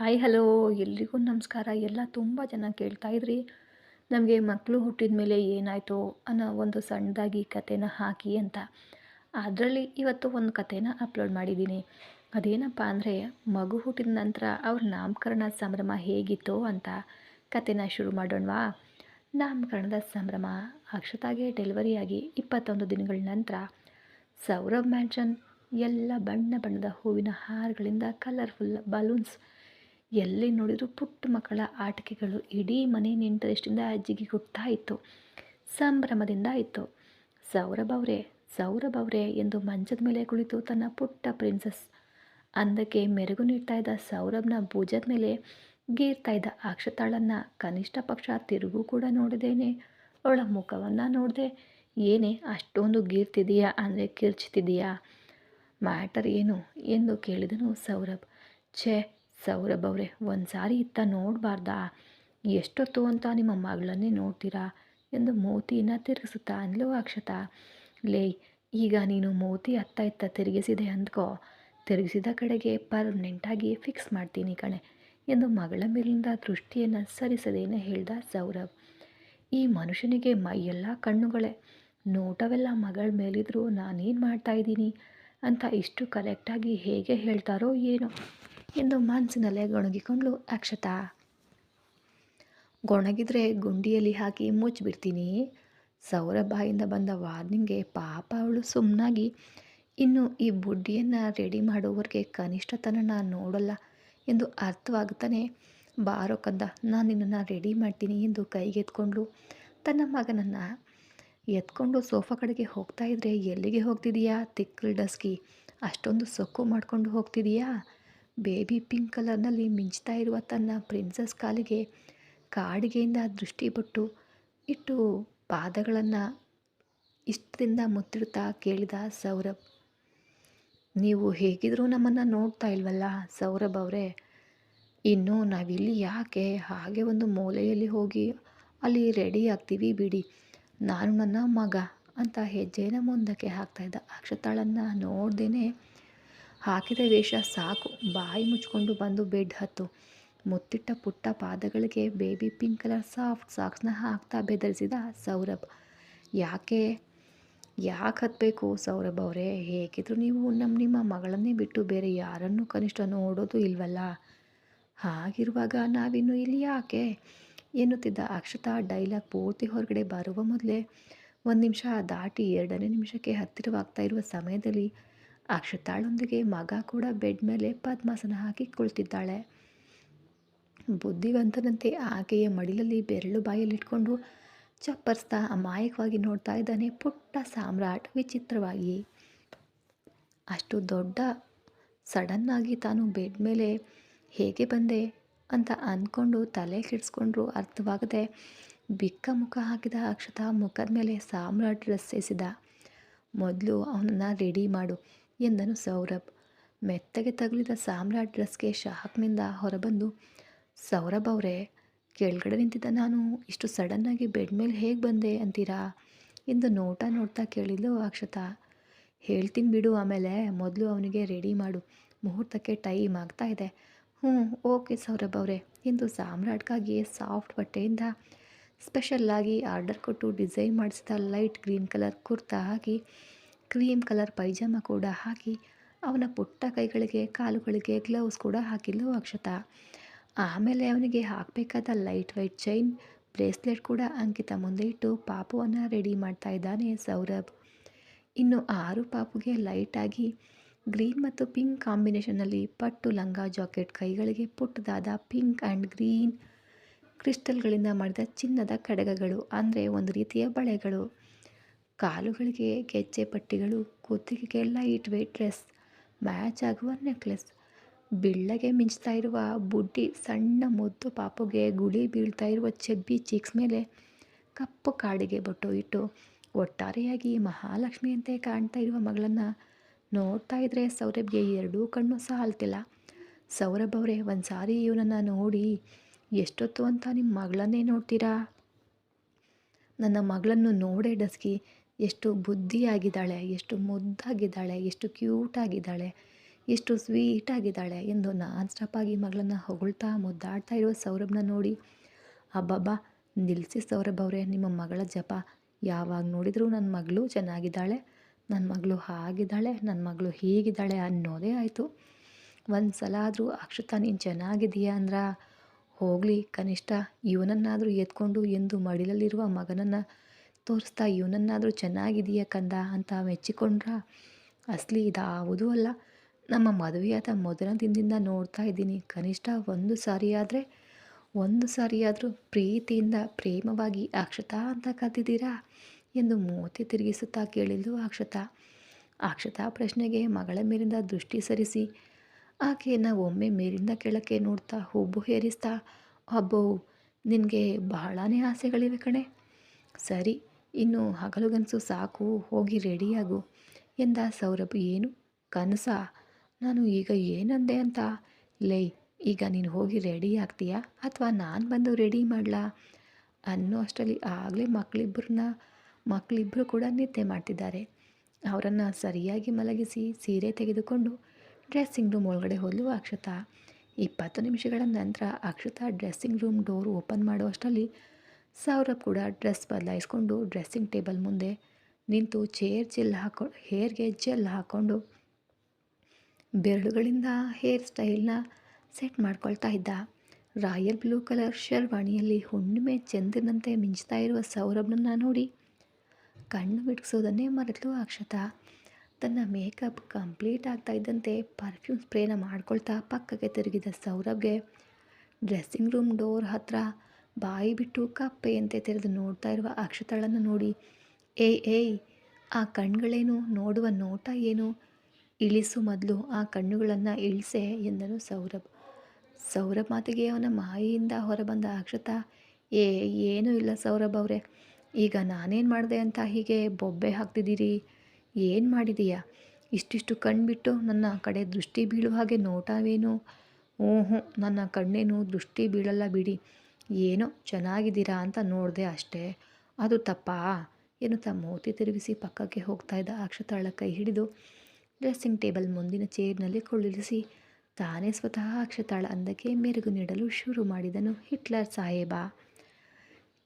Hi, hello. ಎಲ್ರಿಗೂ ನಮಸ್ಕಾರ. ಎಲ್ಲ ತುಂಬ ಜನ ಕೇಳ್ತಾ ಇದ್ರಿ. ನಮಗೆ ಮಕ್ಕಳು ಹುಟ್ಟಿದ ಮೇಲೆ ಏನಾಯಿತು ಅನ್ನೋ ಒಂದು ಸಣ್ಣದಾಗಿ ಕಥೆನ ಹಾಕಿ ಅಂತ. ಅದರಲ್ಲಿ ಇವತ್ತು ಒಂದು ಕಥೆನ ಅಪ್ಲೋಡ್ ಮಾಡಿದ್ದೀನಿ. ಅದೇನಪ್ಪ ಅಂದರೆ, ಮಗು ಹುಟ್ಟಿದ ನಂತರ ಅವ್ರ ನಾಮಕರಣ ಸಂಭ್ರಮ ಹೇಗಿತ್ತು ಅಂತ ಕಥೆನ ಶುರು ಮಾಡೋಣವಾ? ನಾಮಕರಣದ ಸಂಭ್ರಮ ಅಕ್ಷತಾಗೆ ಡೆಲಿವರಿಯಾಗಿ ಇಪ್ಪತ್ತೊಂದು ದಿನಗಳ ನಂತರ ಸೌರಭ್ ಮ್ಯಾನ್ಷನ್ ಎಲ್ಲ ಬಣ್ಣ ಬಣ್ಣದ ಹೂವಿನ ಹಾರಗಳಿಂದ ಕಲರ್ಫುಲ್ ಬಲೂನ್ಸ್ ಎಲ್ಲಿ ನೋಡಿದರೂ ಪುಟ್ಟ ಮಕ್ಕಳ ಆಟಿಕೆಗಳು ಇಡೀ ಮನೆ ಇಂಟ್ರೆಸ್ಟಿಂದ ಅಜ್ಜಿಗೆ ಗುಟ್ತಾ ಇತ್ತು. ಸಂಭ್ರಮದಿಂದ ಇತ್ತು. ಸೌರಭ್ ಅವರೇ ಸೌರಭ್ ಅವರೇ ಎಂದು ಮಂಚದ ಮೇಲೆ ಕುಳಿತು ತನ್ನ ಪುಟ್ಟ ಪ್ರಿನ್ಸಸ್. ಅಂದಕ್ಕೆ ಮೆರುಗು ನೀಡ್ತಾ ಇದ್ದ ಸೌರಭ್ನ ಭುಜದ ಮೇಲೆ ಗೀರ್ತಾ ಇದ್ದ ಅಕ್ಷತಾಳನ್ನು ಕನಿಷ್ಠ ಪಕ್ಷ ತಿರುಗು ಕೂಡ ನೋಡಿದೇನೆ. ಅವಳ ಮುಖವನ್ನು ನೋಡಿದೆ, ಏನೇ ಅಷ್ಟೊಂದು ಗೀರ್ತಿದೆಯಾ ಅಂದರೆ ಕಿರ್ಚ್ತಿದೆಯಾ? ಮ್ಯಾಟರ್ ಏನು? ಎಂದು ಕೇಳಿದನು ಸೌರಭ್. ಛೇ ಸೌರಭ್ ಅವರೇ, ಒಂದು ಸಾರಿ ಇತ್ತ ನೋಡಬಾರ್ದಾ? ಎಷ್ಟೊತ್ತು ಅಂತ ನಿಮ್ಮ ಮಗಳನ್ನೇ ನೋಡ್ತೀರಾ? ಎಂದು ಮೋತಿಯನ್ನು ತಿರುಗಿಸುತ್ತಾ ಅಂದ್ಲು ಅಕ್ಷತಾ, ಲೇ, ಈಗ ನೀನು ಮೋತಿ ಅತ್ತ ಇತ್ತ ತಿರುಗಿಸಿದೆ ಅಂದ್ಕೋ. ತಿರುಗಿಸಿದ ಕಡೆಗೆ ಪರ್ಮನೆಂಟಾಗಿ ಫಿಕ್ಸ್ ಮಾಡ್ತೀನಿ ಕಣೆ, ಎಂದು ಮಗಳ ಮೇಲಿಂದ ದೃಷ್ಟಿಯನ್ನು ಸರಿಸದೇನೆ ಹೇಳ್ದ ಸೌರಭ್. ಈ ಮನುಷ್ಯನಿಗೆ ಮೈಯೆಲ್ಲ ಕಣ್ಣುಗಳೇ. ನೋಟವೆಲ್ಲ ಮಗಳ ಮೇಲಿದ್ರೂ ನಾನೇನು ಮಾಡ್ತಾ ಇದ್ದೀನಿ? ಅಂತ ಇಷ್ಟು ಕರೆಕ್ಟಾಗಿ ಹೇಗೆ ಹೇಳ್ತಾರೋ ಏನೋ. ಎಂದು ಮನಸ್ಸಿನಲ್ಲೇ ಗೊಣಗಿಕೊಂಡ್ಲು ಅಕ್ಷತಾ, ಗೊಣಗಿದ್ರೆ ಗುಂಡಿಯಲ್ಲಿ ಹಾಕಿ ಮುಚ್ಚಿಬಿಡ್ತೀನಿ. ಸೌರಭಾಯಿಂದ ಬಂದ ವಾರ್ನಿಂಗ್ಗೆ ಪಾಪ ಅವಳು ಸುಮ್ಮನಾಗಿ ಇನ್ನು ಈ ಬುಡ್ಡಿಯನ್ನು ರೆಡಿ ಮಾಡೋವರೆಗೆ ಕನಿಷ್ಠ ತನ್ನನ್ನು ನೋಡಲ್ಲ ಎಂದು ಅರ್ಥವಾಗುತ್ತಾನೆ. ಬಾರೋ ಕಂದ, ನಾನು ನಿನ್ನನ್ನು ರೆಡಿ ಮಾಡ್ತೀನಿ ಎಂದು ಕೈಗೆತ್ಕೊಂಡ್ಲು ತನ್ನ ಮಗನನ್ನು ಎತ್ಕೊಂಡು ಸೋಫಾ ಕಡೆಗೆ ಹೋಗ್ತಾ ಇದ್ರೆ ಎಲ್ಲಿಗೆ ಹೋಗ್ತಿದೀಯಾ ತಿಕ್ಕಲ್ ಡಸ್ಕಿ? ಅಷ್ಟೊಂದು ಸೊಕ್ಕು ಮಾಡಿಕೊಂಡು ಹೋಗ್ತಿದೀಯಾ? ಬೇಬಿ ಪಿಂಕ್ ಕಲರ್ನಲ್ಲಿ ಮಿಂಚ್ತಾ ಇರುವ ತನ್ನ ಪ್ರಿನ್ಸಸ್ ಕಾಲಿಗೆ ಕಾಡಿಗೆಯಿಂದ ದೃಷ್ಟಿ ಬಿಟ್ಟು ಇಟ್ಟು ಪಾದಗಳನ್ನು ಇಷ್ಟದಿಂದ ಮುತ್ತಿಡ್ತಾ ಕೇಳಿದ ಸೌರಭ್, ನೀವು ಹೇಗಿದ್ರೂ ನಮ್ಮನ್ನು ನೋಡ್ತಾ ಇಲ್ವಲ್ಲ ಸೌರಭ್ ಅವರೇ? ಇನ್ನು ನಾವಿಲ್ಲಿ ಯಾಕೆ? ಹಾಗೆ ಒಂದು ಮೂಲೆಯಲ್ಲಿ ಹೋಗಿ ಅಲ್ಲಿ ರೆಡಿ ಆಗ್ತೀವಿ ಬಿಡಿ. ನಾನು ನನ್ನ ಮಗ ಅಂತ ಹೆಜ್ಜೆನ ಮುಂದಕ್ಕೆ ಹಾಕ್ತಾಯಿದ್ದ ಅಕ್ಷತಾಳನ್ನು ನೋಡ್ದೇ ಹಾಕಿದ ವೇಷ ಸಾಕು. ಬಾಯಿ ಮುಚ್ಕೊಂಡು ಬಂದು ಬೆಡ್ ಹತ್ತು. ಮುತ್ತಿಟ್ಟ ಪುಟ್ಟ ಪಾದಗಳಿಗೆ ಬೇಬಿ ಪಿಂಕ್ ಕಲರ್ ಸಾಫ್ಟ್ ಸಾಕ್ಸ್ನ ಹಾಕ್ತಾ ಬೆದರಿಸಿದ ಸೌರಭ್. ಯಾಕೆ? ಯಾಕೆ ಹತ್ತಬೇಕು ಸೌರಭ್ ಅವರೇ? ಹೇಗಿದ್ರು ನೀವು ನಮ್ಮ ನಿಮ್ಮ ಮಗಳನ್ನೇ ಬಿಟ್ಟು ಬೇರೆ ಯಾರನ್ನೂ ಕನಿಷ್ಠ ನೋಡೋದು ಇಲ್ವಲ್ಲ? ಹಾಗಿರುವಾಗ ನಾವಿನ್ನು ಇಲ್ಲಿ ಯಾಕೆ? ಎನ್ನುತ್ತಿದ್ದ ಅಕ್ಷತಾ ಡೈಲಾಗ್ ಪೂರ್ತಿ ಹೊರಗಡೆ ಬರುವ ಮೊದಲೇ ಒಂದು ನಿಮಿಷ ದಾಟಿ ಎರಡನೇ ನಿಮಿಷಕ್ಕೆ ಹತ್ತಿರವಾಗ್ತಾ ಇರುವ ಸಮಯದಲ್ಲಿ ಅಕ್ಷತಾಳೊಂದಿಗೆ ಮಗ ಕೂಡ ಬೆಡ್ ಮೇಲೆ ಪದ್ಮಾಸನ ಹಾಕಿ ಕುಳಿತಿದ್ದಾಳೆ. ಬುದ್ಧಿವಂತನಂತೆ ಆಕೆಯ ಮಡಿಲಲ್ಲಿ ಬೆರಳು ಬಾಯಲ್ಲಿಟ್ಕೊಂಡು ಚಪ್ಪರ್ಸ್ತಾ ಅಮಾಯಕವಾಗಿ ನೋಡ್ತಾ ಇದ್ದಾನೆ ಪುಟ್ಟ ಸಾಮ್ರಾಟ್ ವಿಚಿತ್ರವಾಗಿ. ಅಷ್ಟು ದೊಡ್ಡ ಸಡನ್ನಾಗಿ ತಾನು ಬೆಡ್ ಮೇಲೆ ಹೇಗೆ ಬಂದೆ ಅಂತ ಅಂದ್ಕೊಂಡು ತಲೆ ಕೆಡಿಸ್ಕೊಂಡ್ರು ಅರ್ಥವಾಗದೆ ಬಿಕ್ಕ ಮುಖ ಹಾಕಿದ ಅಕ್ಷತಾ ಮುಖದ ಮೇಲೆ ಸಾಮ್ರಾಟ್ ಡ್ರೆಸ್ ಎಸಿದ. ಮೊದಲು ಅವನನ್ನು ರೆಡಿ ಮಾಡು ಎಂದನು ಸೌರಭ್. ಮೆತ್ತಗೆ ತಗುಲಿದ ಸಾಮ್ರಾಟ್ ಡ್ರೆಸ್ಗೆ ಶಾಕ್ನಿಂದ ಹೊರಬಂದು, ಸೌರಭ್ ಅವರೇ, ಕೆಳಗಡೆ ನಿಂತಿದ್ದ ನಾನು ಇಷ್ಟು ಸಡನ್ನಾಗಿ ಬೆಡ್ ಮೇಲೆ ಹೇಗೆ ಬಂದೆ ಅಂತೀರಾ? ಎಂದು ನೋಟ ನೋಡ್ತಾ ಕೇಳಿದ್ಲು ಅಕ್ಷತಾ. ಹೇಳ್ತೀನಿ ಬಿಡು, ಆಮೇಲೆ ಮೊದಲು ಅವನಿಗೆ ರೆಡಿ ಮಾಡು. ಮುಹೂರ್ತಕ್ಕೆ ಟೈಮ್ ಆಗ್ತಾ ಇದೆ. ಹ್ಞೂ, ಓಕೆ ಸೌರಭ್ ಅವರೇ, ಎಂದು ಸಾಮ್ರಾಟ್ಗಾಗಿ ಸಾಫ್ಟ್ ಬಟ್ಟೆಯಿಂದ ಸ್ಪೆಷಲ್ಲಾಗಿ ಆರ್ಡರ್ ಕೊಟ್ಟು ಡಿಸೈನ್ ಮಾಡಿಸಿದ ಲೈಟ್ ಗ್ರೀನ್ ಕಲರ್ ಕುರ್ತಾ ಹಾಕಿ ಕ್ರೀಮ್ ಕಲರ್ ಪೈಜಾಮ ಕೂಡ ಹಾಕಿ, ಅವನ ಪುಟ್ಟ ಕೈಗಳಿಗೆ, ಕಾಲುಗಳಿಗೆ ಗ್ಲೌಸ್ ಕೂಡ ಹಾಕಿದ್ಲು ಅಕ್ಷತಾ. ಆಮೇಲೆ ಅವನಿಗೆ ಹಾಕಬೇಕಾದ ಲೈಟ್ ವೈಟ್ ಚೈನ್ ಬ್ರೇಸ್ಲೆಟ್ ಕೂಡ ಅಂಕಿತ ಮುಂದೆ ಇಟ್ಟು ಪಾಪುವನ್ನು ರೆಡಿ ಮಾಡ್ತಾ ಇದ್ದಾನೆ ಸೌರಭ್. ಇನ್ನು ಆರು ಪಾಪುಗೆ ಲೈಟಾಗಿ ಗ್ರೀನ್ ಮತ್ತು ಪಿಂಕ್ ಕಾಂಬಿನೇಷನಲ್ಲಿ ಪಟ್ಟು ಲಂಗ ಜಾಕೆಟ್ ಕೈಗಳಿಗೆ ಪುಟ್ಟದಾದ ಪಿಂಕ್ ಆ್ಯಂಡ್ ಗ್ರೀನ್ ಕ್ರಿಸ್ಟಲ್ಗಳಿಂದ ಮಾಡಿದ ಚಿನ್ನದ ಕಡಗಗಳು, ಅಂದರೆ ಒಂದು ರೀತಿಯ ಬಳೆಗಳು. ಕಾಲುಗಳಿಗೆ ಗೆಜ್ಜೆ ಪಟ್ಟಿಗಳು, ಕುತ್ತಿಗೆಗೆಲ್ಲ ವೇಟ್ ಡ್ರೆಸ್, ಮ್ಯಾಚ್ ಆಗುವ ನೆಕ್ಲೆಸ್. ಬಿಳ್ಳಗೆ ಮಿಂಚ್ತಾ ಇರುವ ಬುಡ್ಡಿ ಸಣ್ಣ ಮುದ್ದು ಪಾಪುಗೆ ಗುಳಿ ಬೀಳ್ತಾ ಇರುವ ಚೆಬ್ಬಿ ಚೀಕ್ಸ್ ಮೇಲೆ ಕಪ್ಪು ಕಾಡಿಗೆ ಬೊಟ್ಟು ಇಟ್ಟು ಒಟ್ಟಾರೆಯಾಗಿ ಮಹಾಲಕ್ಷ್ಮಿಯಂತೆ ಕಾಣ್ತಾ ಇರುವ ಮಗಳನ್ನು ನೋಡ್ತಾ ಇದ್ರೆ ಸೌರಭ್ಗೆ ಎರಡೂ ಕಣ್ಣು ಸಾಲ್ತಿಲ್ಲ. ಸೌರಭ್ ಅವರೇ ಒಂದು ಸಾರಿ ಇವನನ್ನು ನೋಡಿ, ಎಷ್ಟೊತ್ತು ಅಂತ ನಿಮ್ಮ ಮಗಳನ್ನೇ ನೋಡ್ತೀರಾ? ನನ್ನ ಮಗಳನ್ನು ನೋಡೇ ಡಸ್ಕಿ ಎಷ್ಟು ಬುದ್ಧಿಯಾಗಿದ್ದಾಳೆ, ಎಷ್ಟು ಮುದ್ದಾಗಿದ್ದಾಳೆ, ಎಷ್ಟು ಕ್ಯೂಟಾಗಿದ್ದಾಳೆ, ಎಷ್ಟು ಸ್ವೀಟಾಗಿದ್ದಾಳೆ ಎಂದು ನಾನ್ ಸ್ಟಾಪಾಗಿ ಮಗಳನ್ನು ಹೊಗಳ್ತಾ ಮುದ್ದಾಡ್ತಾ ಇರುವ ಸೌರಭ್ನ ನೋಡಿ, ಅಬ್ಬಬ್ಬಾ ನಿಲ್ಲಿಸಿ ಸೌರಭ್ ಅವರೇ, ನಿಮ್ಮ ಮಗಳ ಜಪ. ಯಾವಾಗ ನೋಡಿದರೂ ನನ್ನ ಮಗಳು ಚೆನ್ನಾಗಿದ್ದಾಳೆ ನನ್ನ ಮಗಳು ಹಾಗಿದ್ದಾಳೆ ನನ್ನ ಮಗಳು ಹೀಗಿದ್ದಾಳೆ ಅನ್ನೋದೇ ಆಯಿತು. ಒಂದು ಸಲ ಆದರೂ ಅಕ್ಷತಾ, ನೀನು ಚೆನ್ನಾಗಿದೆಯಾ ಅಂದ್ರೆ, ಹೋಗಲಿ ಕನಿಷ್ಠ, ಇವನನ್ನಾದರೂ ಎತ್ಕೊಂಡು, ಎಂದು ಮಡಿಲಲ್ಲಿರುವ ಮಗನನ್ನು ತೋರಿಸ್ತಾ, ಇವನನ್ನಾದರೂ ಚೆನ್ನಾಗಿದೆಯಾ ಕಂದ? ಅಂತ ಮೆಚ್ಚಿಕೊಂಡ್ರ ಅಸಲಿ ಇದಾವುದೂ ಅಲ್ಲ. ನಮ್ಮ ಮದುವೆಯಾದ ಮೊದಲ ದಿನದಿಂದ ನೋಡ್ತಾ ಇದ್ದೀನಿ. ಕನಿಷ್ಠ ಒಂದು ಸಾರಿ ಆದರೆ, ಒಂದು ಸಾರಿಯಾದರೂ ಪ್ರೀತಿಯಿಂದ, ಪ್ರೇಮವಾಗಿ ಅಕ್ಷತಾ ಅಂತ ಕರೆದಿದ್ದೀರಾ? ಎಂದು ಮೂತಿ ತಿರುಗಿಸುತ್ತಾ ಕೇಳಿದ್ಲು ಅಕ್ಷತಾ. ಅಕ್ಷತಾ ಪ್ರಶ್ನೆಗೆ ಮಗಳ ಮೇಲಿಂದ ದೃಷ್ಟಿ ಸರಿಸಿ, ಆಕೆಯನ್ನು ಒಮ್ಮೆ ಮೇಲಿಂದ ಕೆಳಕ್ಕೆ ನೋಡ್ತಾ ಹುಬ್ಬು ಹೇರಿಸ್ತಾ, ಅಬ್ಬೋ, ನಿನಗೆ ಬಹಳನೇ ಆಸೆಗಳಿವೆ ಕಣೆ. ಸರಿ ಇನ್ನು ಹಗಲುಗನಸು ಸಾಕು, ಹೋಗಿ ರೆಡಿಯಾಗು ಎಂದ ಸೌರಭ್, ಏನು? ಕನಸ? ನಾನು ಈಗ ಏನಂದೆ ಅಂತ? ಲೇ, ಈಗ ನೀನು ಹೋಗಿ ರೆಡಿ ಆಗ್ತೀಯಾ? ಅಥವಾ ನಾನು ಬಂದು ರೆಡಿ ಮಾಡಲಾ? ಅನ್ನೋ ಅಷ್ಟರಲ್ಲಿ ಆಗಲೇ ಮಕ್ಕಳಿಬ್ಬರನ್ನ ಮಕ್ಕಳಿಬ್ಬರು ಕೂಡ ನಿದ್ದೆ ಮಾಡ್ತಿದ್ದಾರೆ. ಅವರನ್ನು ಸರಿಯಾಗಿ ಮಲಗಿಸಿ ಸೀರೆ ತೆಗೆದುಕೊಂಡು ಡ್ರೆಸ್ಸಿಂಗ್ ರೂಮ್ ಒಳಗಡೆ ಹೋದಲು ಅಕ್ಷತಾ. ಇಪ್ಪತ್ತು ನಿಮಿಷಗಳ ನಂತರ Akshata dressing room door open ಮಾಡುವಷ್ಟರಲ್ಲಿ Saurabh ಕೂಡ ಡ್ರೆಸ್ ಬದಲಾಯಿಸ್ಕೊಂಡು ಡ್ರೆಸ್ಸಿಂಗ್ ಟೇಬಲ್ ಮುಂದೆ ನಿಂತು ಚೇರ್ ಜೆಲ್ ಹಾಕೊ, ಹೇರ್ಗೆ ಜೆಲ್ ಹಾಕ್ಕೊಂಡು ಬೆರಳುಗಳಿಂದ ಹೇರ್ ಸ್ಟೈಲ್ನ ಸೆಟ್ ಮಾಡ್ಕೊಳ್ತಾ ಇದ್ದ. ರಾಯಲ್ ಬ್ಲೂ ಕಲರ್ ಶರ್ವಾಣಿಯಲ್ಲಿ ಹುಣ್ಣಿಮೆ ಚೆಂದಿನಂತೆ ಮಿಂಚ್ತಾ ಇರುವ ಸೌರಭ್ನನ್ನ ನೋಡಿ ಕಣ್ಣು ಬಿಡಿಸೋದನ್ನೇ ಮರೆತು ಅಕ್ಷತಾ ತನ್ನ ಮೇಕಪ್ ಕಂಪ್ಲೀಟ್ ಆಗ್ತಾ ಇದ್ದಂತೆ ಪರ್ಫ್ಯೂಮ್ ಸ್ಪ್ರೇನ ಮಾಡ್ಕೊಳ್ತಾ ಪಕ್ಕಕ್ಕೆ ತಿರುಗಿದ ಸೌರಭ್ಗೆ ಡ್ರೆಸ್ಸಿಂಗ್ ರೂಮ್ ಡೋರ್ ಹತ್ರ ಬಾಯಿ ಬಿಟ್ಟು ಕಪ್ಪೆಯಂತೆ ತೆರೆದು ನೋಡ್ತಾ ಇರುವ ಅಕ್ಷತಳನ್ನು ನೋಡಿ. ಏಯ್ ಏಯ್ ಆ ಕಣ್ಗಳೇನು? ನೋಡುವ ನೋಟ ಏನು? ಇಳಿಸು ಮೊದಲು ಆ ಕಣ್ಣುಗಳನ್ನು ಇಳಿಸೆ ಎಂದನು ಸೌರಭ್. ಸೌರಭ್ ಮಾತಿಗೆ ಅವನ ಮಾಯಿಯಿಂದ ಹೊರಬಂದ ಅಕ್ಷತ, ಏ, ಏನೂ ಇಲ್ಲ ಸೌರಭ್ ಅವರೇ. ಈಗ ನಾನೇನು ಮಾಡಿದೆ ಅಂತ ಹೀಗೆ ಬೊಬ್ಬೆ ಹಾಕ್ತಿದ್ದೀರಿ? ಏನು ಮಾಡಿದೀಯಾ? ಇಷ್ಟಿಷ್ಟು ಕಣ್ಬಿಟ್ಟು ನನ್ನ ಕಡೆ ದೃಷ್ಟಿ ಬೀಳುವ ಹಾಗೆ ನೋಟವೇನು? ಹ್ಞೂ ಹ್ಞೂ ನನ್ನ ಕಣ್ಣೇನು ದೃಷ್ಟಿ ಬೀಳಲ್ಲ ಬಿಡಿ. ಏನೋ ಚೆನ್ನಾಗಿದ್ದೀರಾ ಅಂತ ನೋಡಿದೆ ಅಷ್ಟೇ. ಅದು ತಪ್ಪಾ? ತಮ್ಮ ಮೂತಿ ತಿರುಗಿಸಿ ಪಕ್ಕಕ್ಕೆ ಹೋಗ್ತಾ ಇದ್ದ ಅಕ್ಷತಾಳ ಕೈ ಹಿಡಿದು ಡ್ರೆಸ್ಸಿಂಗ್ ಟೇಬಲ್ ಮುಂದಿನ ಚೇರ್ನಲ್ಲಿ ಕುಳ್ಳಿರಿಸಿ. ತಾನೇ ಸ್ವತಃ ಅಕ್ಷತಾಳ ಅಂದಕ್ಕೆ ಮೆರುಗು ನೀಡಲು ಶುರು ಮಾಡಿದನು ಹಿಟ್ಲರ್ ಸಾಹೇಬ.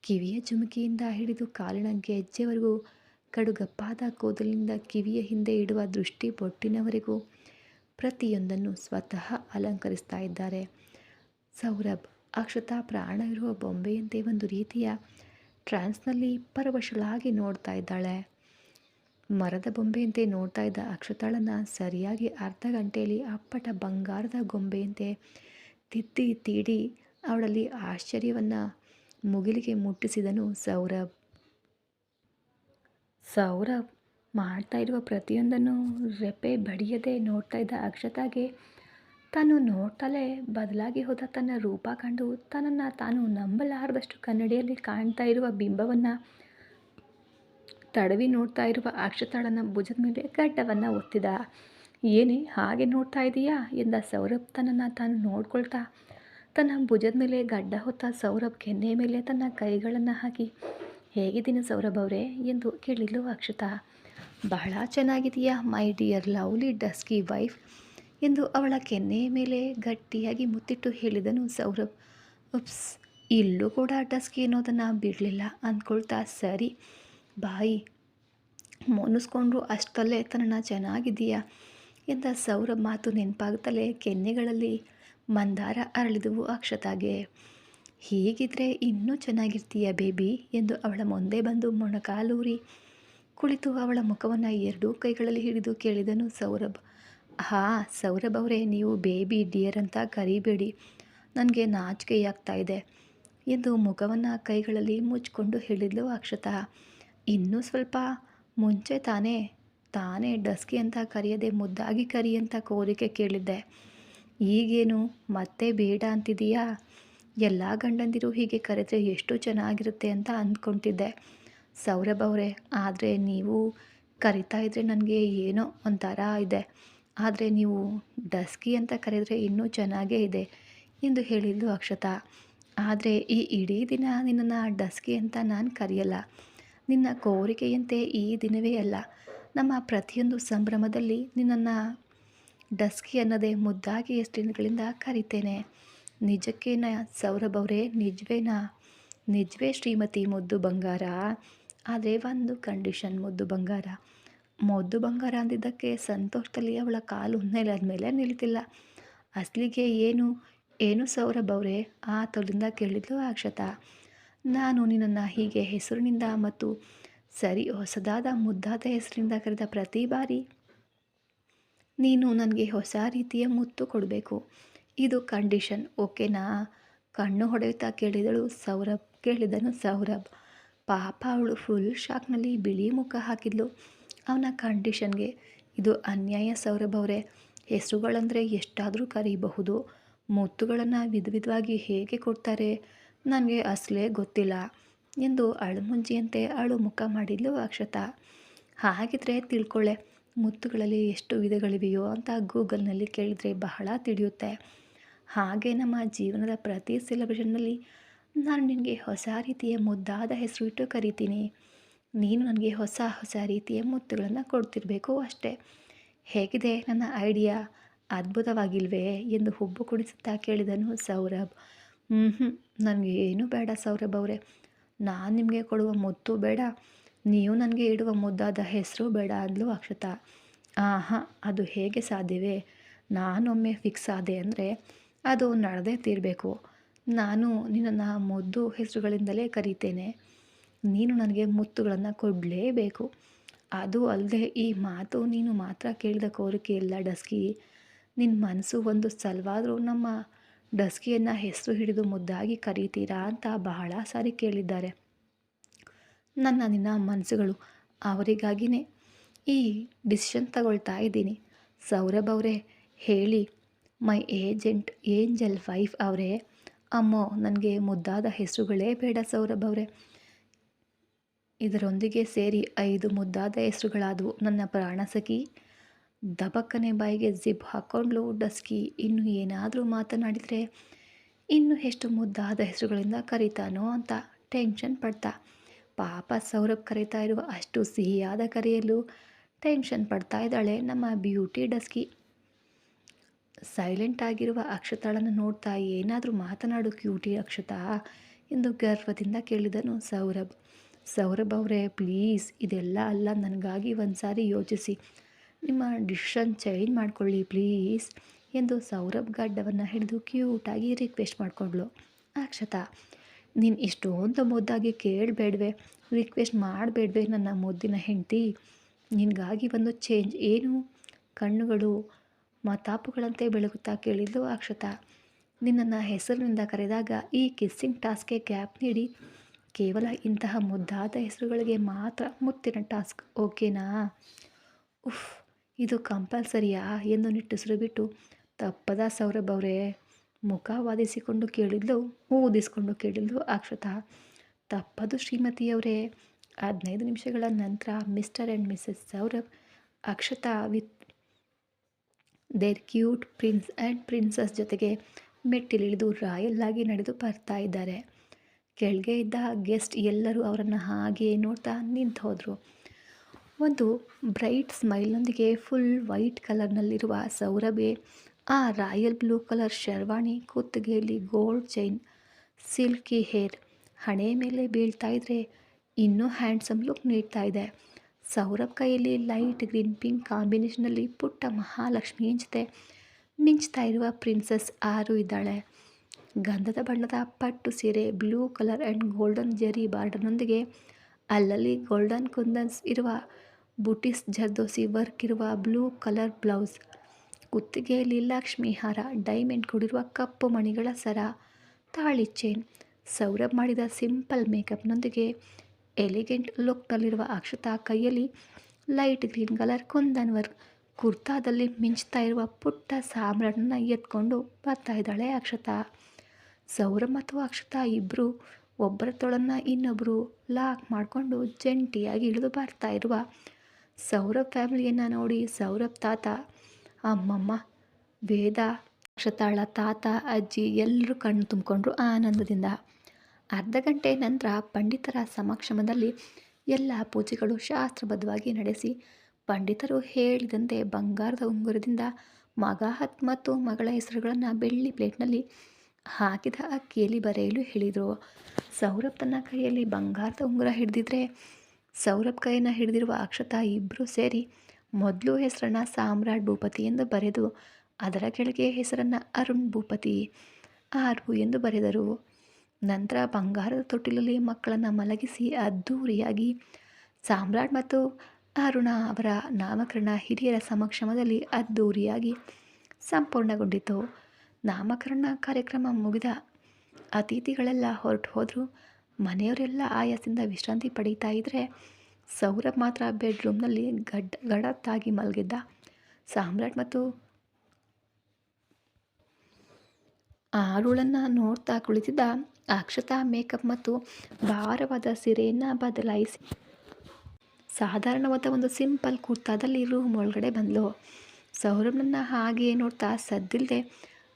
ಕಿವಿಯ ಜುಮುಕಿಯಿಂದ ಹಿಡಿದು ಕಾಲಿನ ಗೆಜ್ಜೆವರೆಗೂ, ಕಡುಗಪ್ಪಾದ ಕೂದಲಿನಿಂದ ಕಿವಿಯ ಹಿಂದೆ ಇಡುವ ದೃಷ್ಟಿ ಬೊಟ್ಟಿನವರೆಗೂ ಪ್ರತಿಯೊಂದನ್ನು ಸ್ವತಃ ಅಲಂಕರಿಸ್ತಾ ಇದ್ದಾರೆ. ಸೌರಭ್ ಅಕ್ಷತಾ ಪ್ರಾಣ ಇರುವ ಬೊಂಬೆಯಂತೆ ಒಂದು ರೀತಿಯ ಟ್ರಾನ್ಸ್ನಲ್ಲಿ ಪರವಶಳಾಗಿ ನೋಡ್ತಾ ಇದ್ದಾಳೆ. ಮರದ ಬೊಂಬೆಯಂತೆ ನೋಡ್ತಾ ಇದ್ದ ಅಕ್ಷತಾಳನ್ನು ಸರಿಯಾಗಿ ಅರ್ಧ ಗಂಟೆಯಲ್ಲಿ ಅಪ್ಪಟ ಬಂಗಾರದ ಗೊಂಬೆಯಂತೆ ತಿದ್ದಿ ತೀಡಿ ಅವಳಲ್ಲಿ ಆಶ್ಚರ್ಯವನ್ನು ಮುಗಿಲಿಗೆ ಮುಟ್ಟಿಸಿದನು ಸೌರಭ್. ಸೌರಭ್, ಮಾಡ್ತಾ ಇರುವ ಪ್ರತಿಯೊಂದನ್ನು ರೆಪೆ ಬಡಿಯದೆ ನೋಡ್ತಾ ಇದ್ದ ಅಕ್ಷತಾಗೆ ತಾನು ನೋಡ್ತಲೇ ಬದಲಾಗಿ ಹೋದ ತನ್ನ ರೂಪ ಕಂಡು ತನ್ನನ್ನು ತಾನು ನಂಬಲಾರದಷ್ಟು ಕನ್ನಡಿಯಲ್ಲಿ ಕಾಣ್ತಾ ಇರುವ ಬಿಂಬವನ್ನು ತಡವಿ ನೋಡ್ತಾ ಇರುವ ಅಕ್ಷತಾಳನ ಭುಜದ ಮೇಲೆ ಗಡ್ಡವನ್ನು ಒತ್ತಿದ. ಏನೇ, ಹಾಗೆ ನೋಡ್ತಾ ಇದೀಯಾ ಎಂದ ಸೌರಭ್ ತನ್ನನ್ನು ತಾನು ನೋಡ್ಕೊಳ್ತಾ. ತನ್ನ ಭುಜದ ಮೇಲೆ ಗಡ್ಡ ಹೊತ್ತ ಸೌರಭ್ ಕೆನ್ನೆ ಮೇಲೆ ತನ್ನ ಕೈಗಳನ್ನು ಹಾಕಿ, ಹೇಗಿದ್ದೀನಿ ಸೌರಭ್ ಅವರೇ? ಎಂದು ಕೇಳಿಲು ಅಕ್ಷತಾ. ಬಹಳ ಚೆನ್ನಾಗಿದೆಯಾ my dear lovely dusky wife. ಎಂದು ಅವಳ ಕೆನ್ನೆಯ ಮೇಲೆ ಗಟ್ಟಿಯಾಗಿ ಮುತ್ತಿಟ್ಟು ಹೇಳಿದನು ಸೌರಭ್. ಉಪ್ಸ್, ಇಲ್ಲೂ ಕೂಡ ಡಸ್ಕಿ ಏನೋದನ್ನು ಬಿಡಲಿಲ್ಲ. ಅಂದ್ಕೊಳ್ತಾ, ಸರಿ, ಬಾಯಿ. ಮುನಿಸ್ಕೊಂಡ್ರು ಅಷ್ಟಲ್ಲೇ ತನ್ನ ಚೆನ್ನಾಗಿದೆಯಾ ಎಂದ ಸೌರಭ್ ಮಾತು ನೆನಪಾಗುತ್ತಲೇ ಕೆನ್ನೆಗಳಲ್ಲಿ ಮಂದಾರ ಅರಳಿದವು ಅಕ್ಷತಾಗೆ. ಹೀಗಿದ್ರೆ ಇನ್ನೂ ಚೆನ್ನಾಗಿರ್ತೀಯ ಬೇಬಿ? ಎಂದು ಅವಳ ಮುಂದೆ ಬಂದು ಮೊಣಕಾಲೂರಿ ಕುಳಿತು ಅವಳ ಮುಖವನ್ನು ಎರಡೂ ಕೈಗಳಲ್ಲಿ ಹಿಡಿದು ಕೇಳಿದನು ಸೌರಭ್. ಹಾ, ಸೌರಭ್ ಅವರೇ, ನೀವು ಬೇಬಿ ಡಿಯರ್ ಅಂತ ಕರಿಬೇಡಿ. ನನಗೆ ನಾಚಿಕೆ ಆಗ್ತಾ ಇದೆ ಎಂದು ಮುಖವನ್ನು ಕೈಗಳಲ್ಲಿ ಮುಚ್ಚಿಕೊಂಡು ಹೇಳಿದ್ಲು ಅಕ್ಷತಾ. ಇನ್ನೂ ಸ್ವಲ್ಪ ಮುಂಚೆ ತಾನೇ ತಾನೇ ಡಸ್ಕಿ ಅಂತ ಕರೆಯದೆ ಮುದ್ದಾಗಿ ಕರಿ ಅಂತ ಕೋರಿಕೆ ಕೇಳಿದ್ದೆ. ಈಗೇನು, ಮತ್ತೆ ಬೇಡ ಅಂತಿದೀಯಾ? ಎಲ್ಲ ಗಂಡಂದಿರು ಹೀಗೆ ಕರೆದ್ರೆ ಎಷ್ಟು ಚೆನ್ನಾಗಿರುತ್ತೆ ಅಂತ ಅಂದ್ಕೊತಿದ್ದೆ. ಸೌರಭ್ ಅವರೇ, ಆದರೆ ನೀವು ಕರಿತಾ ಇದ್ರೆ ನನಗೆ ಏನೋ ಒಂಥರ ಇದೆ. ಆದರೆ ನೀವು ಡಸ್ಕಿ ಅಂತ ಕರೆದರೆ ಇನ್ನೂ ಚೆನ್ನಾಗೇ ಇದೆ ಎಂದು ಹೇಳಿದ್ದು ಅಕ್ಷತಾ. ಆದರೆ ಈ ಇಡೀ ದಿನ ನಿನ್ನನ್ನು ಡಸ್ಕಿ ಅಂತ ನಾನು ಕರೆಯಲ್ಲ. ನಿನ್ನ ಕೋರಿಕೆಯಂತೆ ಈ ದಿನವೇ ಅಲ್ಲ. ನಮ್ಮ ಪ್ರತಿಯೊಂದು ಸಂಭ್ರಮದಲ್ಲಿ ನಿನ್ನನ್ನು ಡಸ್ಕಿ ಅನ್ನದೇ ಮುದ್ದಾಗಿ ಎಷ್ಟು ದಿನಗಳಿಂದ ಕರಿತೇನೆ ನಿಜಕ್ಕೇನ ಸೌರಭ್ ಅವರೇ ನಿಜವೇನಾ ನಿಜವೇ ಶ್ರೀಮತಿ ಮುದ್ದು ಬಂಗಾರ. ಆದರೆ ಒಂದು ಕಂಡೀಷನ್ ಮುದ್ದು ಬಂಗಾರ. ಮುದ್ದು ಬಂಗಾರ ಅಂದಿದ್ದಕ್ಕೆ ಸಂತೋಷದಲ್ಲಿ ಅವಳ ಕಾಲು ನೆಲದ ಮೇಲೆ ನಿಲ್ತಿಲ್ಲ. ಅಸಲಿಗೆ ಏನು ಏನು ಸೌರಭ್ ಅವರೇ ಆ ತೊಲಿಂದ ಕೇಳಿದ್ಲು ಅಕ್ಷತಾ. ನಾನು ನಿನ್ನನ್ನು ಹೀಗೆ ಹೆಸರಿನಿಂದ ಮತ್ತು ಸರಿ ಹೊಸದಾದ ಮುದ್ದಾದ ಹೆಸರಿಂದ ಕರೆದ ಪ್ರತಿ ಬಾರಿ ನೀನು ನನಗೆ ಹೊಸ ರೀತಿಯ ಮುತ್ತು ಕೊಡಬೇಕು. ಇದು ಕಂಡೀಷನ್, ಓಕೆನಾ? ಕಣ್ಣು ಹೊಡೆಯುತ್ತಾ ಕೇಳಿದಳು ಸೌರಭ್. ಕೇಳಿದನು ಸೌರಭ್. ಪಾಪ ಅವಳು ಫುಲ್ ಶಾಕ್ನಲ್ಲಿ ಬಿಳಿ ಮುಖ ಹಾಕಿದ್ಲು. ಅವನ ಕಂಡೀಷನ್ಗೆ ಇದು ಅನ್ಯಾಯ ಸೌರಭವರೇ ಹೆಸರುಗಳಂದರೆ ಎಷ್ಟಾದರೂ ಕರೀಬಹುದು. ಮುತ್ತುಗಳನ್ನು ವಿಧ ವಿಧವಾಗಿ ಹೇಗೆ ಕೊಡ್ತಾರೆ ನನಗೆ ಅಸಲೇ ಗೊತ್ತಿಲ್ಲ ಎಂದು ಅಳುಮುಂಜಿಯಂತೆ ಅಳು ಮುಖ ಮಾಡಿದ್ಲು ಅಕ್ಷತಾ. ಹಾಗಿದ್ರೆ ತಿಳ್ಕೊಳ್ಳೆ ಮುತ್ತುಗಳಲ್ಲಿ ಎಷ್ಟು ವಿಧಗಳಿವೆಯೋ ಅಂತ ಗೂಗಲ್ನಲ್ಲಿ ಕೇಳಿದರೆ ಬಹಳ ತಿಳಿಯುತ್ತೆ. ಹಾಗೆ ನಮ್ಮ ಜೀವನದ ಪ್ರತಿ ಸೆಲೆಬ್ರೇಷನ್ನಲ್ಲಿ ನಾನು ನಿನಗೆ ಹೊಸ ರೀತಿಯ ಮುದ್ದಾದ ಹೆಸರು ಇಟ್ಟು ಕರಿತೀನಿ. ನೀನು ನನಗೆ ಹೊಸ ಹೊಸ ರೀತಿಯ ಮುತ್ತುಗಳನ್ನು ಕೊಡ್ತಿರಬೇಕು ಅಷ್ಟೇ. ಹೇಗಿದೆ ನನ್ನ ಐಡಿಯಾ ಅದ್ಭುತವಾಗಿಲ್ವೇ? ಎಂದು ಹುಬ್ಬು ಕುಡಿಸುತ್ತಾ ಕೇಳಿದನು ಸೌರಭ್. ಹ್ಞೂ ಹ್ಞೂ ನನಗೆ ಏನೂ ಬೇಡ ಸೌರಭ್ ಅವರೇ. ನಾನು ನಿಮಗೆ ಕೊಡುವ ಮುತ್ತು ಬೇಡ. ನೀವು ನನಗೆ ಇಡುವ ಮುದ್ದಾದ ಹೆಸರು ಬೇಡ ಅಂದ್ಲು ಅಕ್ಷತಾ. ಹಾಂ ಅದು ಹೇಗೆ ಸಾಧ್ಯವೇ? ನಾನೊಮ್ಮೆ ಫಿಕ್ಸ್ ಆದೆ ಅಂದರೆ ಅದು ನಡೆದೇ ತೀರಬೇಕು. ನಾನು ನಿನ್ನನ್ನು ಮುದ್ದು ಹೆಸರುಗಳಿಂದಲೇ ಕರೀತೇನೆ. ನೀನು ನನಗೆ ಮುತ್ತುಗಳನ್ನು ಕೊಡಲೇಬೇಕು. ಅದು ಅಲ್ಲದೆ ಈ ಮಾತು ನೀನು ಮಾತ್ರ ಕೇಳಿದ ಕೋರಿಕೆ ಇಲ್ಲ ಡಸ್ಕಿ. ನಿನ್ನ ಮನಸ್ಸು ಒಂದು ಸಲವಾದರೂ ನಮ್ಮ ಡಸ್ಕಿಯನ್ನು ಹೆಸರು ಹಿಡಿದು ಮುದ್ದಾಗಿ ಕರೀತೀರಾ ಅಂತ ಬಹಳ ಸಾರಿ ಕೇಳಿದ್ದಾರೆ. ನನ್ನ ನಿನ್ನ ಮನಸ್ಸುಗಳು ಅವರಿಗಾಗಿಯೇ ಈ ಡಿಸಿಷನ್ ತಗೊಳ್ತಾ ಇದ್ದೀನಿ. ಸೌರಭ್ ಅವರೇ, ಹೇಳಿ. ಮೈ ಏಜೆಂಟ್ ಏಂಜಲ್ ವೈಫ್ ಅವರೇ. ಅಮ್ಮೋ, ನನಗೆ ಮುದ್ದಾದ ಹೆಸರುಗಳೇ ಬೇಡ ಸೌರಭ್ ಅವರೇ. ಇದರೊಂದಿಗೆ ಸೇರಿ ಐದು ಮುದ್ದಾದ ಹೆಸರುಗಳಾದವು. ನನ್ನ ಪ್ರಾಣಸಖಿ ದಬಕ್ಕನೆ ಬಾಯಿಗೆ ಜಿಬ್ ಹಾಕ್ಕೊಂಡ್ಲು ಡಸ್ಕಿ, ಇನ್ನು ಏನಾದರೂ ಮಾತನಾಡಿದರೆ ಇನ್ನು ಎಷ್ಟು ಮುದ್ದಾದ ಹೆಸರುಗಳಿಂದ ಕರೀತಾನೋ ಅಂತ ಟೆನ್ಷನ್ ಪಡ್ತಾ, ಪಾಪ ಸೌರಭ್ ಕರೀತಾ ಇರುವ ಅಷ್ಟು ಸಿಹಿಯಾದ ಕರೆಯಲು ಟೆನ್ಷನ್ ಪಡ್ತಾ ಇದ್ದಾಳೆ ನಮ್ಮ ಬ್ಯೂಟಿ ಡಸ್ಕಿ. ಸೈಲೆಂಟ್ ಆಗಿರುವ ಅಕ್ಷತಾಳನ್ನು ನೋಡ್ತಾ ಏನಾದರೂ ಮಾತನಾಡು ಕ್ಯೂಟಿ ಅಕ್ಷತಾ ಎಂದು ಗರ್ವದಿಂದ ಕೇಳಿದನು ಸೌರಭ್. ಸೌರಭ್ ಅವರೇ, ಪ್ಲೀಸ್ ಇದೆಲ್ಲ ಅಲ್ಲ, ನನಗಾಗಿ ಒಂದು ಸಾರಿ ಯೋಚಿಸಿ. ನಿಮ್ಮ ಡಿಶನ್ ಚೇಂಜ್ ಮಾಡಿಕೊಳ್ಳಿ, ಪ್ಲೀಸ್. ಎಂದು ಸೌರಭ್ ಗಡ್ಡವನ್ನು ಹಿಡಿದು ಕ್ಯೂಟಾಗಿ ರಿಕ್ವೆಸ್ಟ್ ಮಾಡಿಕೊಂಡ್ಳು. ಅಕ್ಷತಾ, ನೀನು ಇಷ್ಟೊಂದು ಮುದ್ದಾಗಿ ಕೇಳಬೇಡ್ವೆ. ರಿಕ್ವೆಸ್ಟ್ ಮಾಡಬೇಡ್ವೆ ನನ್ನ ಮುದ್ದಿನ ಹೆಂಡತಿ. ನಿನಗಾಗಿ ಒಂದು ಚೇಂಜ್ ಏನು? ಕಣ್ಣುಗಳು ಮತಾಪುಗಳಂತೆ ಬೆಳಗುತ್ತಾ ಕೇಳಿದ್ಲು ಅಕ್ಷತಾ. ನಿನ್ನನ್ನು ಹೆಸರಿನಿಂದ ಕರೆದಾಗ ಈ ಕಿಸ್ಸಿಂಗ್ ಟಾಸ್ಕ್ಗೆ ಗ್ಯಾಪ್ ನೀಡಿ ಕೇವಲ ಇಂತಹ ಮುದ್ದಾದ ಹೆಸರುಗಳಿಗೆ ಮಾತ್ರ ಮುತ್ತಿನ ಟಾಸ್ಕ್, ಓಕೆನಾ? ಉಫ್, ಇದು ಕಂಪಲ್ಸರಿಯಾ? ಎಂದು ನಿಟ್ಟುಸಿರು ಬಿಟ್ಟು ತಪ್ಪದ ಸೌರಭ್ ಅವರೇ, ಮುಖ ವಾದಿಸಿಕೊಂಡು ಕೇಳಿದ್ಲು ಊದಿಸಿಕೊಂಡು ಕೇಳಿದ್ಲು ಅಕ್ಷತಾ. ತಪ್ಪದು ಶ್ರೀಮತಿಯವರೇ ಹದಿನೈದು ನಿಮಿಷಗಳ ನಂತರ mister and missus Saurabh, Akshata with their cute prince and princess ಜೊತೆಗೆ ಮೆಟ್ಟಿಲಿಳಿದು ರಾಯಲ್ ನಡೆದು ಬರ್ತಾ ಇದ್ದಾರೆ. ಕೆಳಗೆ ಇದ್ದ ಗೆಸ್ಟ್ ಎಲ್ಲರೂ ಅವರನ್ನು ಹಾಗೆ ನೋಡ್ತಾ ನಿಂತು ಹೋದರು. ಒಂದು ಬ್ರೈಟ್ ಸ್ಮೈಲ್ನೊಂದಿಗೆ ಫುಲ್ ವೈಟ್ ಕಲರ್ನಲ್ಲಿರುವ ಸೌರಭೆ, ಆ ರಾಯಲ್ ಬ್ಲೂ ಕಲರ್ ಶರ್ವಾಣಿ ಕುತ್ತಿಗೆಯಲ್ಲಿ ಗೋಲ್ಡ್ ಚೈನ್ ಸಿಲ್ಕಿ ಹೇರ್ ಹಣೆ ಮೇಲೆ ಬೀಳ್ತಾ ಇದ್ದರೆ ಇನ್ನೂ ಹ್ಯಾಂಡ್ಸಮ್ ಲುಕ್ ನೀಡ್ತಾ ಇದೆ. ಸೌರಭ್ ಕೈಯಲ್ಲಿ ಲೈಟ್ ಗ್ರೀನ್ ಪಿಂಕ್ ಕಾಂಬಿನೇಷನಲ್ಲಿ ಪುಟ್ಟ ಮಹಾಲಕ್ಷ್ಮಿ ಜೊತೆ ಮಿಂಚ್ತಾ ಇರುವ ಪ್ರಿನ್ಸಸ್ ಆರು ಇದ್ದಾಳೆ. ಗಂಧದ ಬಣ್ಣದ ಪಟ್ಟು ಸೀರೆ, ಬ್ಲೂ ಕಲರ್ ಆ್ಯಂಡ್ ಗೋಲ್ಡನ್ ಜರಿ ಬಾರ್ಡರ್ನೊಂದಿಗೆ ಅಲ್ಲಲ್ಲಿ ಗೋಲ್ಡನ್ ಕುಂದನ್ಸ್ ಇರುವ ಬುಟಿಸ್ ಜರ್ದೋಸಿ ವರ್ಕ್ ಇರುವ ಬ್ಲೂ ಕಲರ್ ಬ್ಲೌಸ್ ಕುತ್ತಿಗೆಯಲ್ಲಿ ಲಕ್ಷ್ಮಿ ಹಾರ, ಡೈಮಂಡ್ ಕೂಡಿರುವ ಕಪ್ಪು ಮಣಿಗಳ ಸರ, ತಾಳಿ ಚೈನ್, ಸೌರಭ್ ಮಾಡಿದ ಸಿಂಪಲ್ ಮೇಕಪ್ನೊಂದಿಗೆ ಎಲಿಗೆಂಟ್ ಲುಕ್ನಲ್ಲಿರುವ ಅಕ್ಷತಾ ಕೈಯಲ್ಲಿ light green colour kundan work, ಕುರ್ತಾದಲ್ಲಿ ಮಿಂಚ್ತಾ ಇರುವ ಪುಟ್ಟ ಸಾಮ್ರಾಟನ ಎತ್ಕೊಂಡು ಬರ್ತಾ ಇದ್ದಾಳೆ ಅಕ್ಷತಾ. ಸೌರಭ್ ಮತ್ತು ಅಕ್ಷತಾ ಇಬ್ಬರು ಒಬ್ಬರ ತೊಳನ್ನು ಇನ್ನೊಬ್ಬರು ಲಾಕ್ ಮಾಡಿಕೊಂಡು ಜಂಟಿಯಾಗಿ ಇಳಿದು ಬರ್ತಾ ಇರುವ ಸೌರಭ್ ಫ್ಯಾಮಿಲಿಯನ್ನು ನೋಡಿ ಸೌರಭ್ ತಾತ, ಅಮ್ಮಮ್ಮ, ವೇದ, ಅಕ್ಷತಾಳ ತಾತ, ಅಜ್ಜಿ ಎಲ್ಲರೂ ಕಣ್ಣು ತುಂಬಿಕೊಂಡ್ರು ಆನಂದದಿಂದ. ಅರ್ಧ ಗಂಟೆ ನಂತರ ಪಂಡಿತರ ಸಮಕ್ಷಮದಲ್ಲಿ ಎಲ್ಲ ಪೂಜೆಗಳು ಶಾಸ್ತ್ರಬದ್ಧವಾಗಿ ನಡೆಸಿ, ಪಂಡಿತರು ಹೇಳಿದಂತೆ ಬಂಗಾರದ ಉಂಗುರದಿಂದ ಮಗ ಹತ್ ಮತ್ತು ಮಗಳ ಹೆಸರುಗಳನ್ನು ಬೆಳ್ಳಿ ಪ್ಲೇಟ್ನಲ್ಲಿ ಹಾಕಿದ ಅಕ್ಕಿಯಲ್ಲಿ ಬರೆಯಲು ಹೇಳಿದರು. ಸೌರಭ್ ತನ್ನ ಕೈಯಲ್ಲಿ ಬಂಗಾರದ ಉಂಗುರ ಹಿಡಿದಿದ್ರೆ, ಸೌರಭ್ ಕೈಯನ್ನು ಹಿಡಿದಿರುವ ಅಕ್ಷತಾ ಇಬ್ಬರೂ ಸೇರಿ ಮೊದಲು ಹೆಸರನ್ನು ಸಾಮ್ರಾಟ್ ಭೂಪತಿ ಎಂದು ಬರೆದು, ಅದರ ಕೆಳಗೆ ಹೆಸರನ್ನು ಅರುಣ್ ಭೂಪತಿ, ಆರು ಎಂದು ಬರೆದರು. ನಂತರ ಬಂಗಾರದ ತೊಟ್ಟಿಲಲ್ಲಿ ಮಕ್ಕಳನ್ನು ಮಲಗಿಸಿ ಅದ್ಧೂರಿಯಾಗಿ ಸಾಮ್ರಾಟ್ ಮತ್ತು ಅರುಣ ಅವರ ನಾಮಕರಣ ಹಿರಿಯರ ಸಮಕ್ಷಮದಲ್ಲಿ ಅದ್ಧೂರಿಯಾಗಿ ಸಂಪೂರ್ಣಗೊಂಡಿತು. ನಾಮಕರಣ ಕಾರ್ಯಕ್ರಮ ಮುಗಿದ ಅತಿಥಿಗಳೆಲ್ಲ ಹೊರಟು ಹೋದರು. ಮನೆಯವರೆಲ್ಲ ಆಯಾಸದಿಂದ ವಿಶ್ರಾಂತಿ ಪಡೀತಾ ಇದ್ದರೆ ಸೌರಭ್ ಮಾತ್ರ ಬೆಡ್ರೂಮ್ನಲ್ಲಿ ಗಡ್ಡ ಗಡತ್ತಾಗಿ ಮಲಗಿದ್ದ. ಸಾಮ್ರಾಟ್ ಮತ್ತು ಆರುಳನ್ನು ನೋಡ್ತಾ ಕುಳಿತಿದ್ದ ಅಕ್ಷತಾ, ಮೇಕಪ್ ಮತ್ತು ಭಾರವಾದ ಸಿರೆಯನ್ನು ಬದಲಾಯಿಸಿ. ಸಾಧಾರಣವಾದ ಒಂದು ಸಿಂಪಲ್ ಕುರ್ತಾದಲ್ಲಿ ರೂಮ್ ಒಳಗಡೆ ಬಂದಳು ಸೌರಭ್ನನ್ನು ಹಾಗೆ ನೋಡ್ತಾ ಸದ್ದಿಲ್ಲದೆ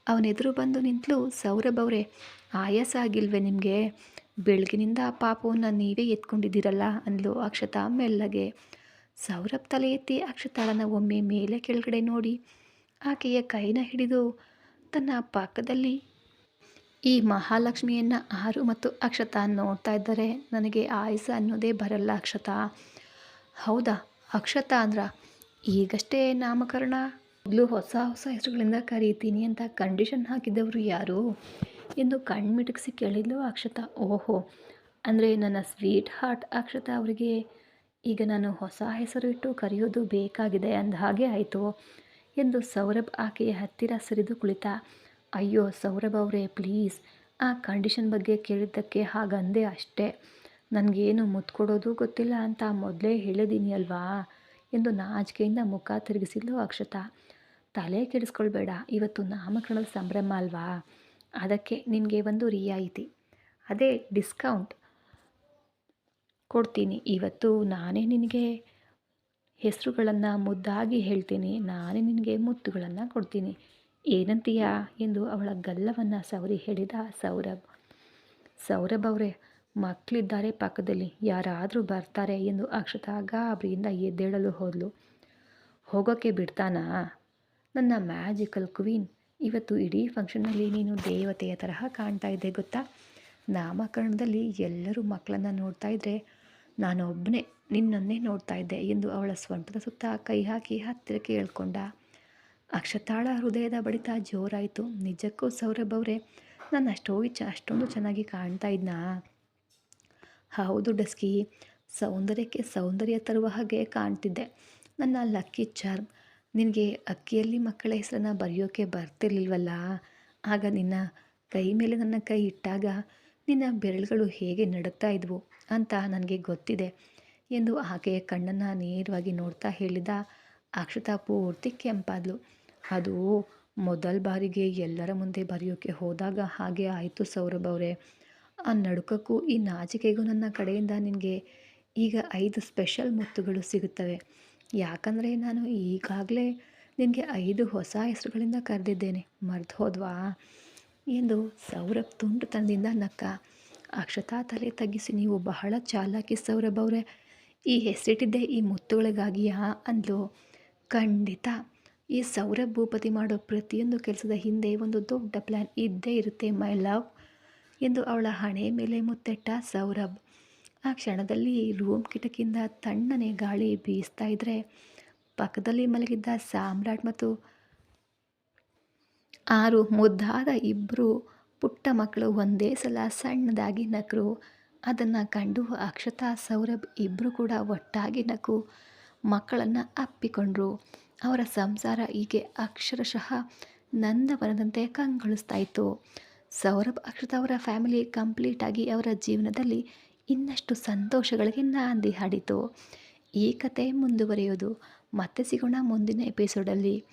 ಅವನೆದುರು ಬಂದು ನಿಂತಲು, ಸೌರಭ್ ಅವರೇ, ಆಯಾಸ ಆಗಿಲ್ವೇ ನಿಮಗೆ? ಬೆಳಗಿನಿಂದ ಪಾಪವನ್ನು ನೀವೇ ಎತ್ಕೊಂಡಿದ್ದೀರಲ್ಲ? ಅಂದ್ಲು ಅಕ್ಷತಾ ಮೆಲ್ಲಗೆ. ಸೌರಭ್ ತಲೆ ಎತ್ತಿ ಅಕ್ಷತಾಳನ ಒಮ್ಮೆ ಮೇಲೆ ಕೆಳಗಡೆ ನೋಡಿ, ಆಕೆಯ ಕೈನ ಹಿಡಿದು ತನ್ನ ಪಕ್ಕದಲ್ಲಿ, ಈ ಮಹಾಲಕ್ಷ್ಮಿಯನ್ನು ಆರು ಮತ್ತು ಅಕ್ಷತಾ ನೋಡ್ತಾ ಇದ್ದಾರೆ. ನನಗೆ ಆಯಸ ಅನ್ನೋದೇ ಬರಲ್ಲ ಅಕ್ಷತಾ. ಹೌದಾ? ಅಕ್ಷತಾ ಅಂದ್ರ ಈಗಷ್ಟೇ ನಾಮಕರಣ? ಮೊದಲು ಹೊಸ ಹೊಸ ಹೆಸರುಗಳಿಂದ ಕರೀತೀನಿ ಅಂತ ಕಂಡೀಷನ್ ಹಾಕಿದ್ದವರು ಯಾರು? ಎಂದು ಕಣ್ಮಿಟಕಿಸಿ ಕೇಳಿದ್ಲು ಅಕ್ಷತಾ. ಓಹೋ, ಅಂದರೆ ನನ್ನ ಸ್ವೀಟ್ ಹಾರ್ಟ್ ಅಕ್ಷತಾ ಅವರಿಗೆ ಈಗ ನಾನು ಹೊಸ ಹೆಸರು ಇಟ್ಟು ಕರೆಯೋದು ಬೇಕಾಗಿದೆ ಅಂದ ಹಾಗೆ ಆಯಿತು ಎಂದು ಸೌರಭ್ ಆಕೆಯ ಹತ್ತಿರ ಸರಿದು ಕುಳಿತ. ಅಯ್ಯೋ ಸೌರಭ್ ಅವರೇ ಪ್ಲೀಸ್ ಆ ಕಂಡೀಷನ್ ಬಗ್ಗೆ ಕೇಳಿದ್ದಕ್ಕೆ ಹಾಗಂದೆ ಅಷ್ಟೇ. ನನಗೇನು ಮುತ್ಕೊಡೋದು ಗೊತ್ತಿಲ್ಲ ಅಂತ ಮೊದಲೇ ಹೇಳಿದ್ದೀನಿ ಅಲ್ವಾ? ಎಂದು ನಾಚಿಕೆಯಿಂದ ಮುಖ ತಿರುಗಿಸಿದ್ಲು ಅಕ್ಷತಾ. ತಲೆ ಕೆಡಿಸ್ಕೊಳ್ಬೇಡ. ಇವತ್ತು ನಾಮಕರಣದ ಸಂಭ್ರಮ ಅಲ್ವಾ? ಅದಕ್ಕೆ ನಿನಗೆ ಒಂದು ರಿಯಾಯಿತಿ. ಅದೇ ಡಿಸ್ಕೌಂಟ್ ಕೊಡ್ತೀನಿ. ಇವತ್ತು ನಾನೇ ನಿನಗೆ ಹೆಸರುಗಳನ್ನು ಮುದ್ದಾಗಿ ಹೇಳ್ತೀನಿ. ನಾನೇ ನಿನಗೆ ಮುತ್ತುಗಳನ್ನು ಕೊಡ್ತೀನಿ. ಏನಂತೀಯಾ ಎಂದು ಅವಳ ಗಲ್ಲವನ್ನು ಸವರಿ ಹೇಳಿದ ಸೌರಭ್. ಸೌರಭ್ ಅವರೇ ಮಕ್ಕಳಿದ್ದಾರೆ ಪಕ್ಕದಲ್ಲಿ. ಯಾರಾದರೂ ಬರ್ತಾರೆ ಎಂದು ಅಕ್ಷತಾ ಗಾಬರಿಯಿಂದ ಎದ್ದೇಳಲು ಹೋದಳು ಹೋಗೋಕ್ಕೆ ಬಿಡ್ತಾನಾ? ನನ್ನ ಮ್ಯಾಜಿಕಲ್ ಕ್ವೀನ್. ಇವತ್ತು ಇಡೀ ಫಂಕ್ಷನ್ನಲ್ಲಿ ನೀನು ದೇವತೆಯ ತರಹ ಕಾಣ್ತಾ ಇದ್ದೆ, ಗೊತ್ತಾ? ನಾಮಕರಣದಲ್ಲಿ ಎಲ್ಲರೂ ಮಕ್ಕಳನ್ನು ನೋಡ್ತಾ ಇದ್ದರೆ ನಾನೊಬ್ಬನೇ ನಿನ್ನನ್ನೇ ನೋಡ್ತಾ ಇದ್ದೆ ಎಂದು ಅವಳ ಸ್ವಂಟದ ಸುತ್ತ ಕೈ ಹಾಕಿ ಹತ್ತಿರಕ್ಕೆ ಹೇಳ್ಕೊಂಡ. ಅಕ್ಷತಾಳ ಹೃದಯದ ಬಡಿತ ಜೋರಾಯಿತು. ನಿಜಕ್ಕೂ ಸೌರಭ್ ಅವರೇ ನಾನು ಅಷ್ಟೋ ಚ ಅಷ್ಟೊಂದು ಚೆನ್ನಾಗಿ ಕಾಣ್ತಾ ಇದ್ನಾ? ಹೌದು ಡಸ್ಕಿ. ಸೌಂದರ್ಯಕ್ಕೆ ಸೌಂದರ್ಯ ತರುವ ಹಾಗೆ ಕಾಣ್ತಿದ್ದೆ. ನನ್ನ ಲಕ್ಕಿ ಚಾರ್ಮ್ ನಿನಗೆ ಅಕ್ಕಿಯಲ್ಲಿ ಮಕ್ಕಳ ಹೆಸರನ್ನು ಬರೆಯೋಕೆ ಬರ್ತಿರ್ಲಿಲ್ವಲ್ಲ? ಆಗ ನಿನ್ನ ಕೈ ಮೇಲೆ ನನ್ನ ಕೈ ಇಟ್ಟಾಗ ನಿನ್ನ ಬೆರಳುಗಳು ಹೇಗೆ ನಡುಗ್ತಾ ಇದ್ವು ಅಂತ ನನಗೆ ಗೊತ್ತಿದೆ ಎಂದು ಆಕೆಯ ಕಣ್ಣನ್ನು ನೇರವಾಗಿ ನೋಡ್ತಾ ಹೇಳಿದ ಅಕ್ಷತಾ ಪೂರ್ತಿ ಕೆಂಪಾದ್ಲು. ಅದು ಮೊದಲ ಬಾರಿಗೆ ಎಲ್ಲರ ಮುಂದೆ ಬರೆಯೋಕೆ ಹೋದಾಗ ಹಾಗೆ ಆಯಿತು ಸೌರಭ್ ಅವರೇ. ಆ ನಡುಕಕ್ಕೂ ಈ ನಾಚಿಕೆಗೂ ನನ್ನ ಕಡೆಯಿಂದ ನಿನಗೆ ಈಗ ಐದು ಸ್ಪೆಷಲ್ ಮುತ್ತುಗಳು ಸಿಗುತ್ತವೆ. ಯಾಕಂದರೆ ನಾನು ಈಗಾಗಲೇ ನಿನಗೆ ಐದು ಹೊಸ ಹೆಸರುಗಳಿಂದ ಕರೆದಿದ್ದೇನೆ. ಮರೆತು ಹೋದ್ವಾ? ಎಂದು ಸೌರಭ್ ತುಂಡು ತಂದಿಂದ ನಕ್ಕ, ಅಕ್ಷತಾ ತಲೆ ತಗ್ಗಿಸಿ, ನೀವು ಬಹಳ ಚಾಲಾಕಿ ಸೌರಭ್ ಅವರೇ. ಈ ಹೆಸರಿಟ್ಟಿದ್ದೆ ಈ ಮುತ್ತುಗಳಿಗಾಗಿಯಾ? ಅಂದ್ಲು. ಖಂಡಿತ. ಈ ಸೌರಭ್ ಭೂಪತಿ ಮಾಡೋ ಪ್ರತಿಯೊಂದು ಕೆಲಸದ ಹಿಂದೆ ಒಂದು ದೊಡ್ಡ ಪ್ಲ್ಯಾನ್ ಇದ್ದೇ ಇರುತ್ತೆ, ಮೈ ಲವ್, ಎಂದು ಅವಳ ಹಣೆ ಮೇಲೆ ಮುತ್ತೆಟ್ಟ ಸೌರಭ್. ಆ ಕ್ಷಣದಲ್ಲಿ ರೂಮ್ ಕಿಟಕಿಯಿಂದ ತಣ್ಣನೆ ಗಾಳಿ ಬೀಸ್ತಾ ಇದ್ದರೆ ಪಕ್ಕದಲ್ಲಿ ಮಲಗಿದ್ದ ಸಾಮ್ರಾಟ್ ಮತ್ತು ಆರು ಮುದ್ದಾದ ಇಬ್ಬರು ಪುಟ್ಟ ಮಕ್ಕಳು ಒಂದೇ ಸಲ ಸಣ್ಣದಾಗಿ ನಕರು. ಅದನ್ನು ಕಂಡು ಅಕ್ಷತಾ, ಸೌರಭ್ ಇಬ್ಬರು ಕೂಡ ಒಟ್ಟಾಗಿ ನಕು ಮಕ್ಕಳನ್ನು ಅಪ್ಪಿಕೊಂಡ್ರು. ಅವರ ಸಂಸಾರ ಹೀಗೆ ಅಕ್ಷರಶಃ ನಂದವನದಂತೆ ಕಂಗೊಳಿಸ್ತಾ ಇತ್ತು. ಸೌರಭ್, ಅಕ್ಷತಾ ಅವರ ಫ್ಯಾಮಿಲಿ ಕಂಪ್ಲೀಟಾಗಿ ಅವರ ಜೀವನದಲ್ಲಿ ಇನ್ನಷ್ಟು ಸಂತೋಷಗಳಿಗೆ ನಾಂದಿ ಹಾಡಿತು. ಈ ಕತೆ ಮುಂದುವರಿಯೋದು ಮತ್ತೆ ಸಿಗೋಣ ಮುಂದಿನ ಎಪಿಸೋಡಲ್ಲಿ